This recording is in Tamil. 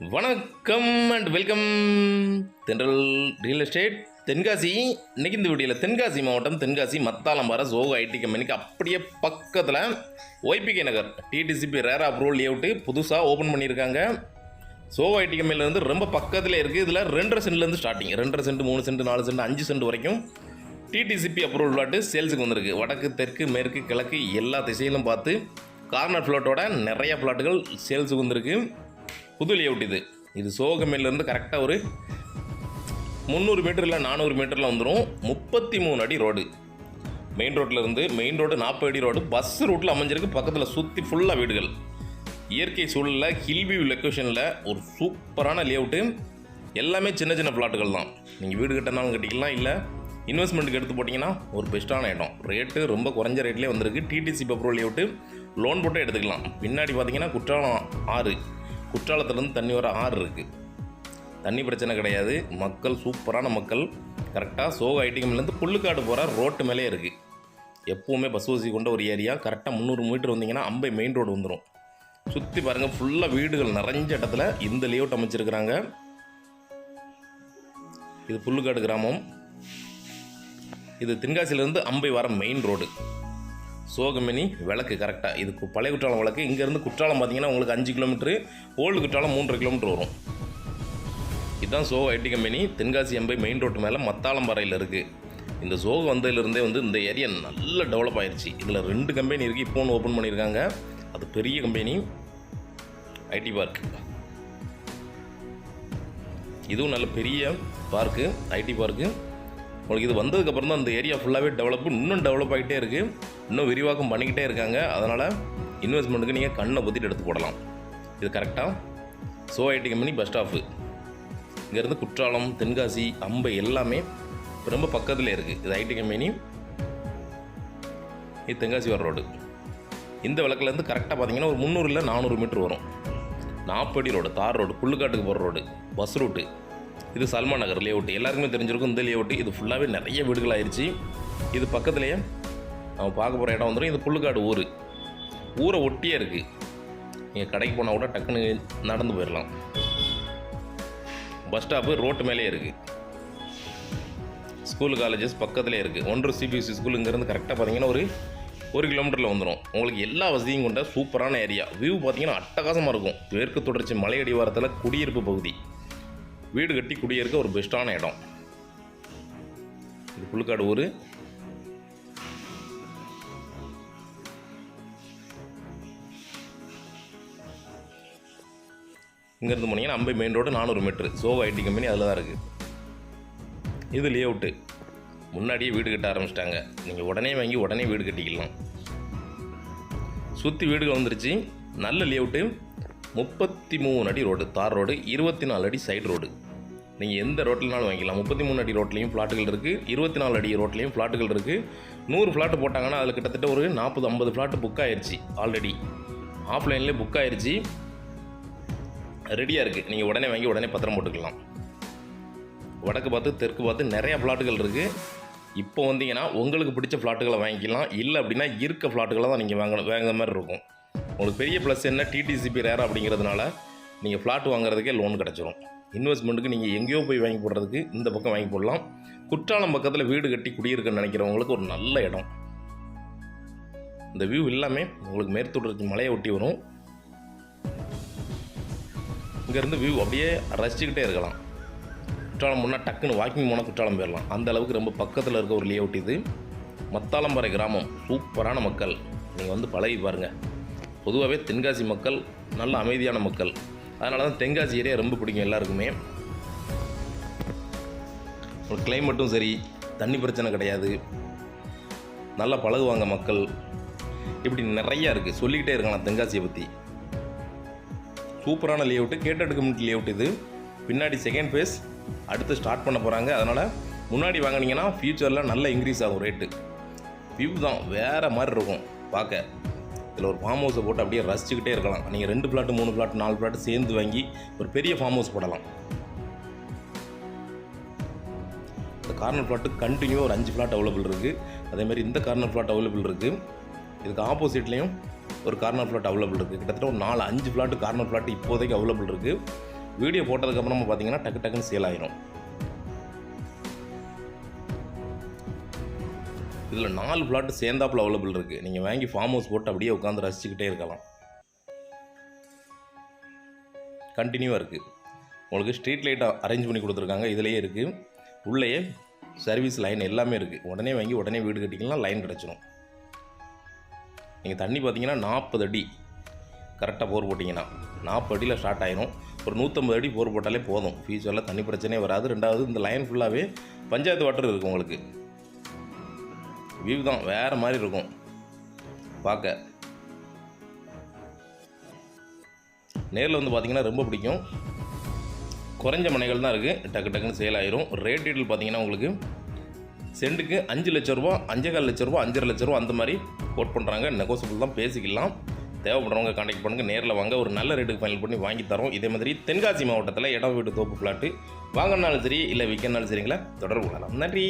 வணக்கம் and welcome Thendral real estate Tenkasi. இன்னைக்கு இந்த வீடியோவில் தென்காசி மாவட்டம் தென்காசி மத்தாளம்பாறை சோக ஐடி கம்பெனிக்கு அப்படியே பக்கத்தில் YBK Nagar DTCP RERA approval layout புதுசாக ஓப்பன் பண்ணியிருக்காங்க. சோகோ ஐடி கம்பெனிலேருந்து ரொம்ப பக்கத்தில் இருக்குது இதில் ரெண்டரை சென்ட்லேருந்து ஸ்டார்டிங் ரெண்டரை சென்ட் மூணு சென்ட் நாலு சென்ட் அஞ்சு சென்ட் வரைக்கும் டிடிசிபி அப்ரூவல் பிளாட்டு சேல்ஸுக்கு வந்திருக்கு. வடக்கு தெற்கு மேற்கு கிழக்கு எல்லா திசையிலும் பார்த்து கார்னர் ஃப்ளாட்டோட நிறைய ஃப்ளாட்டுகள் சேல்ஸுக்கு வந்திருக்கு. புது லேஅவுட் இது இது சோகமேலேருந்து கரெக்டாக ஒரு முந்நூறு மீட்டரில் நானூறு மீட்டரில் வந்துடும் முப்பத்தி மூணு அடி ரோடு மெயின் ரோட்டில் இருந்து மெயின் ரோடு நாற்பது அடி ரோடு பஸ் ரூட்டில் அமைஞ்சிருக்கு. பக்கத்தில் சுற்றி ஃபுல்லாக வீடுகள். இயற்கை சூழலில் ஹில்வியூ லொக்கேஷனில் ஒரு சூப்பரான லேஅவுட்டு எல்லாமே சின்ன சின்ன பிளாட்டுகள் தான். நீங்கள் வீடு கட்டினாலும் கட்டிக்கலாம் இல்லை இன்வெஸ்ட்மெண்ட்டுக்கு எடுத்து போட்டிங்கன்னா ஒரு பெஸ்ட்டான இடம் ரேட்டு ரொம்ப குறைஞ்ச ரேட்லேயே வந்திருக்கு. டிடிசி அப்ரூவல் லேஅவுட்டு லோன் போட்டு எடுத்துக்கலாம். பின்னாடி பார்த்தீங்கன்னா குற்றாலம் ஆறு. குற்றாலத்துலேருந்து தண்ணி வர ஆறு இருக்குது தண்ணி பிரச்சனை கிடையாது. மக்கள் சூப்பரான மக்கள். கரெக்டாக சோக ஐட்டிங்கம்லேருந்து புல்லுக்காடு போகிற ரோட்டு மேலே இருக்குது எப்போவுமே பஸ் வசதி கொண்ட ஒரு ஏரியா கரெக்டாக முந்நூறு மீட்டர் வந்தீங்கன்னா அம்பை மெயின் ரோடு வந்துடும் சுற்றி பாருங்கள் ஃபுல்லாக வீடுகள் நிறைஞ்ச இடத்துல இந்த லேஅவுட் அமைச்சிருக்கிறாங்க. இது புல்லுக்காடு கிராமம். இது தென்காசியிலேருந்து அம்பை வர மெயின் ரோடு சோகமினி விளக்கு கரெக்டாக இது கு- பழைய குற்றாலம் விளக்கு. இங்கேருந்து குற்றாலம் பார்த்தீங்கன்னா உங்களுக்கு அஞ்சு கிலோமீட்ரு ஓல்டு குற்றாலம் மூன்றரை கிலோமீட்டர் வரும். இதுதான் Zoho IT company. Tenkasi Ambai main road மேலே மத்தாளம்பாறையில் இருக்குது இந்த சோகம் வந்ததுலேருந்தே வந்து இந்த ஏரியா நல்ல டெவலப் ஆயிடுச்சு இதில் ரெண்டு கம்பெனி இருக்குது இப்போ ஒன்று ஓப்பன் பண்ணியிருக்காங்க. அது பெரிய கம்பெனி ஐடி பார்க் இதுவும் நல்ல பெரிய பார்க்கு ஐடி பார்க்கு உங்களுக்கு இது வந்ததுக்கப்புறம் தான் அந்த ஏரியா ஃபுல்லாகவே டெவலப் இன்னும் டெவலப் ஆகிட்டே இருக்குது இன்னும் விரிவாக்கம் பண்ணிக்கிட்டே இருக்காங்க. அதனால் இன்வெஸ்ட்மெண்ட்டுக்கு நீங்கள் கண்ணை பொத்திட்டு எடுத்து போடலாம். இது கரெக்டாக Zoho IT company bus stop இங்கேருந்து குற்றாலம் தென்காசி அம்பை எல்லாமே ரொம்ப பக்கத்தில் இருக்குது இது ஐடி கம்பெனி இது தென்காசி வர ரோடு இந்த விளக்குலேருந்து கரெக்டாக பார்த்தீங்கன்னா ஒரு முந்நூறு இல்லை நானூறு மீட்ரு வரும். நாப்படி ரோடு தார் ரோடு புல்லுக்காட்டுக்கு போகிற ரோடு பஸ் ரூட்டு இது சல்மான் நகர் லேஅவுட் எல்லாருக்குமே தெரிஞ்சிருக்கும் இந்த லேஅவுட் இது ஃபுல்லாகவே நிறைய வீடுகள் ஆயிடுச்சு இது பக்கத்துலேயே நம்ம பார்க்க போகிற இடம் வந்துடும் இது புல்லுக்காடு ஊர். ஊரை ஒட்டியே இருக்குது நீங்கள் கடைக்கு போனால் கூட டக்குன்னு நடந்து போயிடலாம் பஸ் ஸ்டாப்பு ரோட்டு மேலே இருக்குது ஸ்கூல் காலேஜஸ் பக்கத்துலேயே இருக்குது ஒன்று சிபிஎஸ்சி ஸ்கூல் இங்கேருந்து கரெக்டாக பார்த்தீங்கன்னா ஒரு ஒரு கிலோமீட்டரில் வந்துடும் உங்களுக்கு எல்லா வசதியும் கொண்ட சூப்பரான ஏரியா வியூ பார்த்தீங்கன்னா அட்டகாசமாக இருக்கும். மேற்கு தொடர்ச்சி மலை அடிவாரத்தில் குடியிருப்பு பகுதி. வீடு கட்டி குடியிருக்க ஒரு பெஸ்ட்டான இடம். இது புழுக்காடு ஊர். இங்கேருந்து போனீங்கன்னா அம்பை மெயின் ரோடு நானூறு மீட்ரு சோவா ஐடி கம்பெனி அதில் தான் இருக்குது இது லேஅவுட்டு முன்னாடியே வீடு கட்ட ஆரம்பிச்சிட்டாங்க. நீங்கள் உடனே வாங்கி உடனே வீடு கட்டிக்கலாம். சுற்றி வீடுகள் வந்துருச்சு. நல்ல லேஅவுட்டு முப்பத்தி மூணு அடி ரோடு தார் ரோடு இருபத்தி நாலு அடி சைடு ரோடு நீங்கள் எந்த ரோட்டில்னாலும் வாங்கிக்கலாம். முப்பத்தி மூணு அடி ரோட்லேயும் ஃப்ளாட்டுகள் இருக்குது இருபத்தி நாலு அடி ரோட்லேயும் ஃப்ளாட்டுகள் இருக்குது நூறு ஃப்ளாட்டு போட்டாங்கன்னா அதில் கிட்டத்தட்ட ஒரு நாற்பது ஐம்பது ஃப்ளாட்டு புக் ஆயிடுச்சு ஆல்ரெடி ஆஃப்லைன்லேயே புக் ஆயிடுச்சு ரெடியாக இருக்குது நீங்கள் உடனே வாங்கி உடனே பத்திரம் போட்டுக்கலாம். வடக்கு பார்த்து தெற்கு பார்த்து நிறையா ஃப்ளாட்டுகள் இருக்குது இப்போ வந்தீங்கன்னா உங்களுக்கு பிடிச்ச ஃப்ளாட்டுகளை வாங்கிக்கலாம். இல்லை அப்படின்னா இருக்க ஃப்ளாட்டுகளை தான் நீங்கள் வாங்கணும். வாங்குற மாதிரி இருக்கும். உங்களுக்கு பெரிய ப்ளஸ் என்ன? டிடிசிபி ரேர் அப்படிங்கிறதுனால நீங்கள் ஃப்ளாட் வாங்குறதுக்கே லோன் கிடச்சிரும். இன்வெஸ்ட்மெண்ட்டுக்கு நீங்கள் எங்கேயோ போய் வாங்கி போடுறதுக்கு இந்த பக்கம் வாங்கி போடலாம். குற்றாலம் பக்கத்தில் வீடு கட்டி குடியிருக்குன்னு நினைக்கிறவங்களுக்கு ஒரு நல்ல இடம். இந்த வியூ எல்லாமே உங்களுக்கு மேற்தொடர்ச்சி மலையை ஒட்டி வரும். இங்கேருந்து வியூ அப்படியே ரசிச்சுக்கிட்டே இருக்கலாம். குற்றாலம் போனால் டக்குன்னு வாக்கிங் போனால் குற்றாலம் போயிடலாம். அந்த அளவுக்கு ரொம்ப பக்கத்தில் இருக்க ஒரு லே லேஅவுட் இது. மத்தாளம்பாறை கிராமம் சூப்பரான மக்கள். நீங்கள் வந்து பழகி பாருங்கள் பொதுவாகவே தென்காசி மக்கள் நல்ல அமைதியான மக்கள். அதனால தான் தென்காசி ஏரியா ரொம்ப பிடிக்கும் எல்லாருக்குமே. ஒரு கிளைமேட்டும் சரி தண்ணி பிரச்சனை கிடையாது. நல்லா பழகுவாங்க மக்கள். இப்படி நிறையா இருக்குது சொல்லிக்கிட்டே இருக்கலாம் தென்காசியை பற்றி சூப்பரான லேஅவுட்டு கேட்டட் கம்யூனிட்டி லேஅவுட் இது. பின்னாடி செகண்ட் ஃபேஸ் அடுத்து ஸ்டார்ட் பண்ண போகிறாங்க அதனால் முன்னாடி வாங்கினீங்கன்னா ஃப்யூச்சரில் நல்ல இன்க்ரீஸ் ஆகும் ரேட்டு வியூ தான் வேறு மாதிரி இருக்கும். பார்க்க. இதில் ஒரு ஃபார்ம் ஹவுஸை போட்டு அப்படியே ரசிச்சுக்கிட்டே இருக்கலாம். நீங்கள் ரெண்டு பிளாட்டு மூணு பிளாட் நாலு பிளாட் சேர்ந்து வாங்கி ஒரு பெரிய ஃபார்ம் ஹவுஸ் போடலாம். இந்த கார்னர் பிளாட்டு கண்டினியூ ஒரு அஞ்சு பிளாட் அவைலபிள் இருக்குது அதேமாதிரி இந்த கார்னர் பிளாட் அவைலபிள் இருக்குது இதுக்கு ஆப்போசிட்லேயும் ஒரு கார்னர் பிளாட் அவைலபிள் இருக்குது கிட்டத்தட்ட ஒரு நாலு அஞ்சு பிளாட் கார்னர் பிளாட் இப்போதைக்கு அவைலபிள் இருக்குது வீடியோ போட்டதுக்கப்புறமா பார்த்தீங்கன்னா டக்கு டக்குன்னு சேல் ஆயிரும். இதில் நாலு ஃப்ளாட்டு சேர்ந்தாப்பில் அவைலபிள் இருக்குது நீங்கள் வாங்கி ஃபார்ம் ஹவுஸ் போட்டு அப்படியே உட்காந்து ரசிச்சுக்கிட்டே இருக்கலாம். கண்டினியூவாக இருக்குது உங்களுக்கு ஸ்ட்ரீட் லைட் அரேஞ்ச் பண்ணி கொடுத்துருக்காங்க. இதுலேயே இருக்குது உள்ளேயே சர்வீஸ் லைன் எல்லாமே இருக்குது உடனே வாங்கி உடனே வீடு கட்டிக்கலாம் லைன் கிடச்சிரும். நீங்கள் தண்ணி பார்த்தீங்கன்னா நாற்பது அடி. கரெக்டாக போர் போட்டிங்கன்னா நாற்பது அடியில் ஸ்டார்ட் ஆயிரும். ஒரு நூற்றம்பது அடி போர் போட்டாலே போதும். ஃபியூச்சரில் தண்ணி பிரச்சனையே வராது. ரெண்டாவது இந்த லைன் ஃபுல்லாகவே பஞ்சாயத்து வாட்டர் இருக்குது உங்களுக்கு. வியூ தான் வேறு மாதிரி இருக்கும். பார்க்க. நேரில் வந்து பார்த்தீங்கன்னா ரொம்ப பிடிக்கும். குறைஞ்ச மனைகள் தான் இருக்குது டக்கு டக்குன்னு சேல் ஆயிரும். ரேட் டீட்டில் பார்த்தீங்கன்னா உங்களுக்கு சென்ட்டுக்கு அஞ்சு லட்ச ரூபா அஞ்சேகால் லட்ச ரூபா அஞ்சரை லட்ச ரூபா அந்த மாதிரி கோட் பண்ணுறாங்க நெகோசியபிள் தான் பேசிக்கலாம். தேவைப்படுறவங்க காண்டாக்ட் பண்ணுங்கள் நேரில் வாங்க ஒரு நல்ல ரேட்டுக்கு ஃபைனல் பண்ணி வாங்கி தரோம். இதே மாதிரி தென்காசி மாவட்டத்தில் இடம் வீட்டு தோப்பு பிளாட்டு வாங்கினாலும் சரி இல்லை விற்கனாலும் சரிங்களா தொடர்பு கொள்ளலாம். நன்றி.